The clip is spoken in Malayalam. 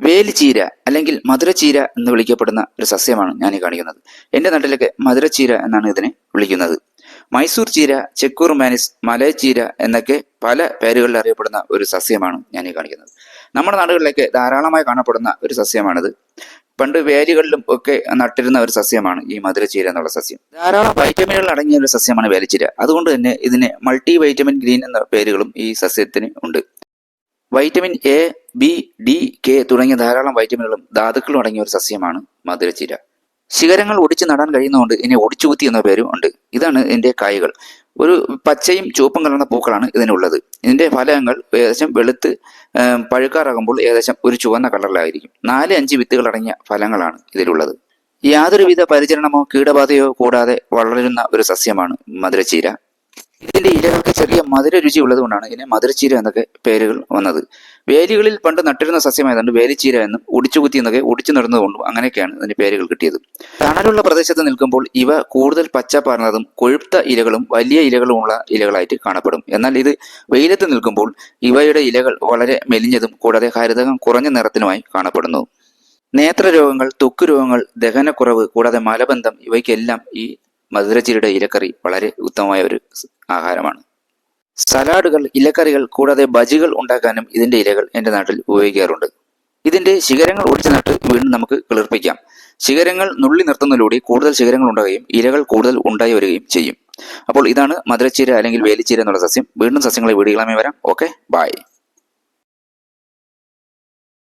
വേലിച്ചീര അല്ലെങ്കിൽ മധുരച്ചീര എന്ന് വിളിക്കപ്പെടുന്ന ഒരു സസ്യമാണ് ഞാൻ ഈ കാണിക്കുന്നത്. എന്റെ നാട്ടിലൊക്കെ മധുരച്ചീര എന്നാണ് ഇതിനെ വിളിക്കുന്നത്. മൈസൂർ ചീര ചെക്കൂർ മാനിസ് മലയച്ചീര എന്നൊക്കെ പല പേരുകളിൽ അറിയപ്പെടുന്ന ഒരു സസ്യമാണ് ഞാൻ ഈ കാണിക്കുന്നത്. നമ്മുടെ നാടുകളിലൊക്കെ ധാരാളമായി കാണപ്പെടുന്ന ഒരു സസ്യമാണിത്. പണ്ട് വേലികളിലും ഒക്കെ നട്ടിരുന്ന ഒരു സസ്യമാണ് ഈ മധുരച്ചീര എന്നുള്ള സസ്യം. ധാരാളം വൈറ്റമിനുകൾ അടങ്ങിയ ഒരു സസ്യമാണ് വേലിച്ചീര. അതുകൊണ്ട് തന്നെ ഇതിന് മൾട്ടി വൈറ്റമിൻ ഗ്രീൻ എന്ന പേരുകളും ഈ സസ്യത്തിന് ഉണ്ട്. Vitamin A B D K തുടങ്ങിയ ധാരാളം വൈറ്റമിനുകളും ധാതുക്കളും അടങ്ങിയ ഒരു സസ്യമാണ് മധുരച്ചീര. ശിഖരങ്ങൾ ഒടിച്ച് നടാൻ കഴിയുന്നതുകൊണ്ട് ഇതിനെ ഒടിച്ചുകുത്തി എന്ന പേരും ഉണ്ട്. ഇതാണ് ഇതിന്റെ കായകൾ. ഒരു പച്ചയും ചുവപ്പും കലർന്ന പൂക്കളാണ് ഇതിനുള്ളത്. ഇതിന്റെ ഫലങ്ങൾ ഏകദേശം വെളുത്ത് പഴുക്കാറാകുമ്പോൾ ഏകദേശം ഒരു ചുവന്ന കളറിലായിരിക്കും. നാല് അഞ്ച് വിത്തുകൾ അടങ്ങിയ ഫലങ്ങളാണ് ഇതിലുള്ളത്. യാതൊരുവിധ പരിചരണമോ കീടബാധയോ കൂടാതെ വളരുന്ന ഒരു സസ്യമാണ് മധുരച്ചീര. ഇതിന്റെ ഇലകൾക്ക് ചെറിയ മധുര രുചി ഉള്ളതുകൊണ്ടാണ് ഇതിനെ മധുരച്ചീര എന്നൊക്കെ പേരുകൾ വന്നത്. വേലികളിൽ പണ്ട് നട്ടിരുന്ന സസ്യമായതുകൊണ്ട് വേലിച്ചീര എന്നും ഒടിച്ചുകുത്തി എന്നൊക്കെ ഒടിച്ചു നടന്നതുകൊണ്ടും അങ്ങനെയൊക്കെയാണ് ഇതിന്റെ പേരുകൾ കിട്ടിയത്. തണലുള്ള പ്രദേശത്ത് നിൽക്കുമ്പോൾ ഇവ കൂടുതൽ പച്ചപ്പാർന്നതും കൊഴുത്ത ഇലകളും വലിയ ഇലകളുമുള്ള ഇലകളായിട്ട് കാണപ്പെടും. എന്നാൽ ഇത് വെയിലത്ത് നിൽക്കുമ്പോൾ ഇവയുടെ ഇലകൾ വളരെ മെലിഞ്ഞതും കൂടാതെ ഹരിതകം കുറഞ്ഞ നിറത്തിനുമായി കാണപ്പെടുന്നു. നേത്രരോഗങ്ങൾ തൊക്കു രോഗങ്ങൾ ദഹനക്കുറവ് കൂടാതെ മലബന്ധം ഇവയ്ക്കെല്ലാം ഈ മധുരച്ചീരയുടെ ഇലക്കറി വളരെ ഉത്തമമായ ഒരു ആഹാരമാണ്. സലാഡുകൾ ഇലക്കറികൾ കൂടാതെ ബജികൾ ഉണ്ടാക്കാനും ഇതിന്റെ ഇലകൾ എന്റെ നാട്ടിൽ ഉപയോഗിക്കാറുണ്ട്. ഇതിന്റെ ശിഖരങ്ങൾ ഒടിച്ചു നട്ട് വീണ്ടും നമുക്ക് കിളിർപ്പിക്കാം ശിഖരങ്ങൾ നുള്ളി നിർത്തുന്നതിലൂടെ കൂടുതൽ ശിഖരങ്ങൾ ഉണ്ടാകുകയും ഇലകൾ കൂടുതൽ ഉണ്ടായി വരികയും ചെയ്യും. അപ്പോൾ ഇതാണ് മധുരച്ചീര അല്ലെങ്കിൽ വേലിച്ചീര എന്നുള്ള സസ്യം. വീണ്ടും സസ്യങ്ങളെ വീടുകളാമേ വരാം. Okay bye